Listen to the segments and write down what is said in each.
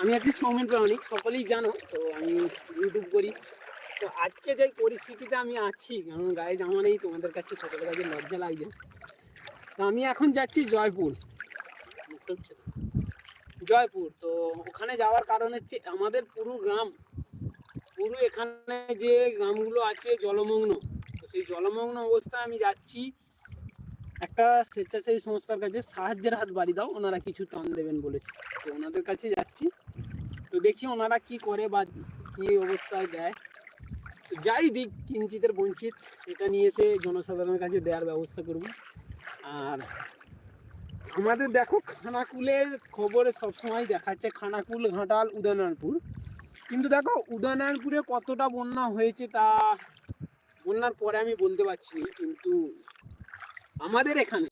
আমি আছি সৌমেন প্রামাণিক, সকলেই জানো, তো আমি ইউটিউব করি। তো আজকে যে পরিস্থিতিতে আমি আছি, কারণ গায়ে জামা নেই, তোমাদের কাছে সকলের কাছে লজ্জা লাগছে। তো আমি এখন যাচ্ছি জয়পুর। জয়পুর, তো ওখানে যাওয়ার কারণ হচ্ছে আমাদের পুরো গ্রাম, পুরো এখানে যে গ্রামগুলো আছে জলমগ্ন, তো সেই জলমগ্ন অবস্থায় আমি যাচ্ছি। একটা স্বেচ্ছাসেবী সংস্থার কাছে সাহায্যের হাত বাড়ি দাও, ওনারা কিছু টান দেবেন বলেছে। তো ওনাদের কাছে যাচ্ছি। তো দেখি ওনারা কি করে বা কি অবস্থায় দেয়। তো যাই দিক, কিঞ্চিতের বঞ্চিত সেটা নিয়ে এসে জনসাধারণের কাছে দেওয়ার ব্যবস্থা করব। আর আমাদের দেখো, খানাকুলের খবরে সবসময় দেখাচ্ছে খানাকুল, ঘাটাল, উদয়নারায়ণপুর। কিন্তু দেখো, উদয়নারায়ণপুরে কতটা বন্যা হয়েছে তা বন্যার পরে আমি বলতে পারছি কিন্তু আমাদের এখানে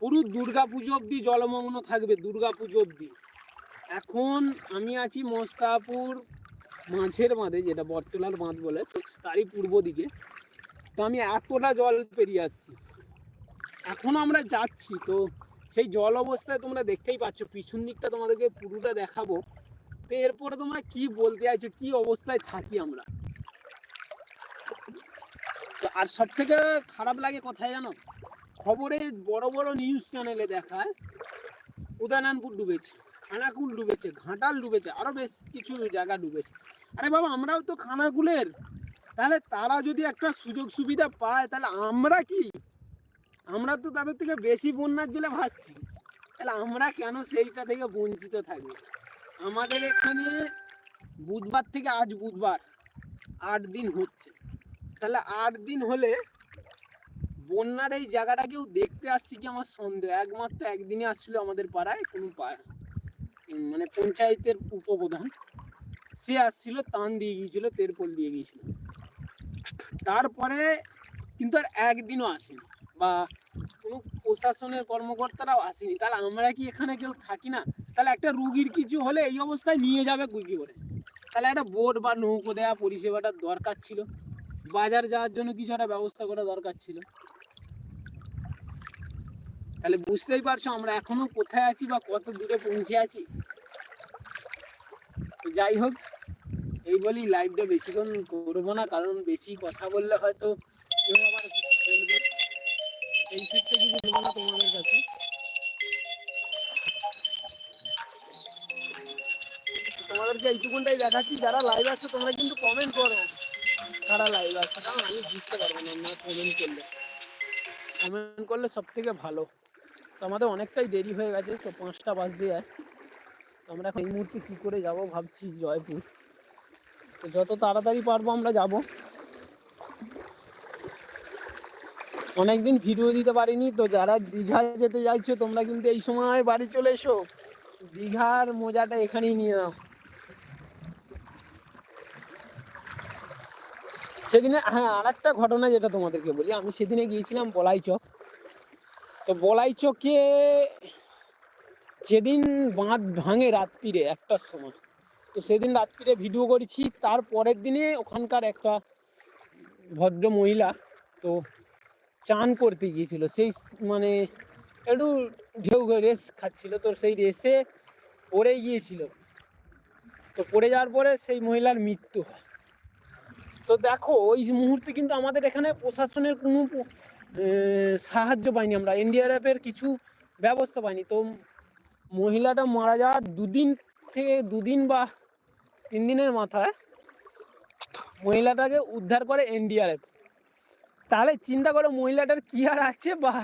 পুরো দুর্গা পুজো অবধি জলমগ্ন থাকবে দুর্গা পুজো অবধি। এখন আমি আছি মস্তাপুর মাঝের বাঁধে, যেটা বটতলার বাঁধ বলে, তো তারই পূর্ব দিকে। তো আমি এতটা জল পেরিয়ে আসছি। এখন আমরা যাচ্ছি, তো সেই জল অবস্থায় তোমরা দেখতেই পাচ্ছ, পিছন দিকটা তোমাদেরকে পুরোটা দেখাবো। তো এরপরে তোমরা কি বলতে চাইছো, কি অবস্থায় থাকি আমরা? আর সব থেকে খারাপ লাগে কোথায় জানো? খবরে বড় বড় নিউজ চ্যানেলে দেখায় উদয়নারায়ণপুর ডুবেছে, খানাকুল ডুবেছে, ঘাটাল ডুবেছে, আরও বেশ কিছু জায়গা ডুবেছে। আরে বাবা, আমরাও তো খানাকুলের। তাহলে তারা যদি একটা সুযোগ সুবিধা পায়, তাহলে আমরা কি? আমরা তো তাদের থেকে বেশি বন্যার জলে ভাসছি। তাহলে আমরা কেন সেইটা থেকে বঞ্চিত থাকি আমাদের এখানে বুধবার থেকে আজ বুধবার, আট দিন হচ্ছে। তাহলে আট দিন হলে বন্যার এই জায়গাটা কেউ দেখতে আসছি কি আমার সন্দেহ। একমাত্র একদিনে আসছিল আমাদের পাড়ায়, কোনো মানে পঞ্চায়েতের উপপ্রধান। সে আসছিল, তান দিয়ে গিয়েছিল, তেরপল দিয়ে গিয়েছিল। তারপরে কিন্তু আর একদিনও আসেনি, বা কোনো প্রশাসনের কর্মকর্তারাও আসেনি। তাহলে আমরা কি এখানে কেউ থাকি না? তাহলে একটা রুগীর কিছু হলে এই অবস্থায় নিয়ে যাবে কি করে? তাহলে একটা বোট বা নৌকো দেওয়া পরিষেবাটা দরকার ছিল। বাজার যাওয়ার জন্য কিছু একটা ব্যবস্থা করা দরকার ছিল। তাহলে বুঝতেই পারছ আমরা এখনও কোথায় আছি বা কত দূরে পৌঁছে আছি? যাই হোক, এই বলি লাইভটা বেশিক্ষণ করব না, কারণ বেশি কথা বললে হয়তো কেউ আবার কিছু বলবে। সেই সূত্রে কিছু বলব না তোমাদের কাছে? তোমাদেরকে এইটুকুনটাই দেখাচ্ছি, যারা লাইভ আছে তোমরা কিন্তু কমেন্ট করো। কারা লাইভ আছে? কারণ আমি বুঝতে পারব না কমেন্ট করলে। কমেন্ট করলে সব থেকে ভালো। তো আমাদের অনেকটাই দেরি হয়ে গেছে, তো পাঁচটা বাজতে যায়। আমরা এখন এই মুহূর্তে কী করে যাব ভাবছি জয়পুর। তো যত তাড়াতাড়ি পারব আমরা যাব। অনেকদিন ভিডিও দিতে পারিনি, তো যারা দীঘা যেতে চাইছো তোমরা কিন্তু এই সময় বাড়ি চলে এসো। দীঘার মজাটা এখানেই নিয়ে নাও। সেদিনে হ্যাঁ আর একটা ঘটনা যেটা তোমাদেরকে বলি, আমি সেদিনে গিয়েছিলাম বলাই চক তো বলাই চকে যেদিন বাঁধ ভাঙে রাত্রিরে, একটার সময়। তো সেদিন রাত্রিরে ভিডিও করেছি, তার পরের দিনে ওখানকার একটা ভদ্র মহিলা তো চান করতে গিয়েছিল। সেই মানে একটু ঢেউ রেস খাচ্ছিল, তো সেই রেসে পড়ে গিয়েছিল। তো পড়ে যাওয়ার পরে সেই মহিলার মৃত্যু হয়। তো দেখো, ওই মুহূর্তে কিন্তু আমাদের এখানে প্রশাসনের কোনো সাহায্য পাইনি আমরা। এনডিআরএফের কিছু ব্যবস্থা পাইনি। তো মহিলাটা মারা যাওয়ার দুদিন থেকে দুদিন বা তিন দিনের মাথায় মহিলাটাকে উদ্ধার করে এনডিআরএফ তাহলে চিন্তা করো মহিলাটার কি আর আছে বা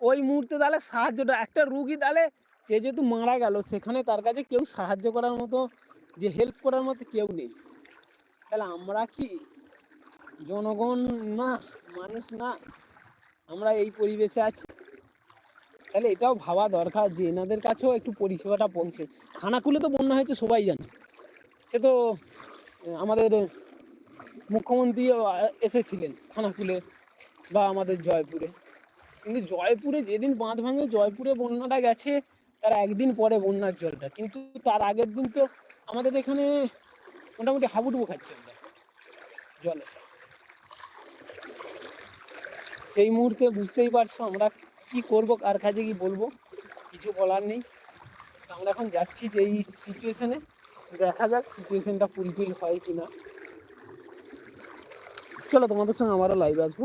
ওই মুহূর্তে তাহলে সাহায্যটা, একটা রুগী তাহলে সে যেহেতু মারা গেল, সেখানে তার কাছে কেউ সাহায্য করার মতো, যে হেল্প করার মতো কেউ নেই। তাহলে আমরা কি জনগণ না, মানুষ না আমরা এই পরিবেশে আছি। তাহলে এটাও ভাবা দরকার যে এনাদের কাছেও একটু পরিষেবাটা পৌঁছে। খানাকুলে তো বন্যা হয়েছে, সবাই জানে। সে তো আমাদের মুখ্যমন্ত্রী এসেছিলেন খানাকুলে বা আমাদের জয়পুরে। কিন্তু জয়পুরে যেদিন বাঁধ ভাঙে, জয়পুরে বন্যাটা গেছে, তার একদিন পরে বন্যার জলটা। কিন্তু তার আগের দিন তো আমাদের এখানে মোটামুটি হাবুডুবু খাচ্ছে জলে। সেই মুহূর্তে বুঝতেই পারছ আমরা কি করব, কার কাজে কি বলব, কিছু বলার নেই। আমরা এখন যাচ্ছি যে এই সিচুয়েশনে দেখা যাক সিচুয়েশনটা ফুলফিল হয় কি না চলো তোমাদের সঙ্গে আমারও লাইভ আসব।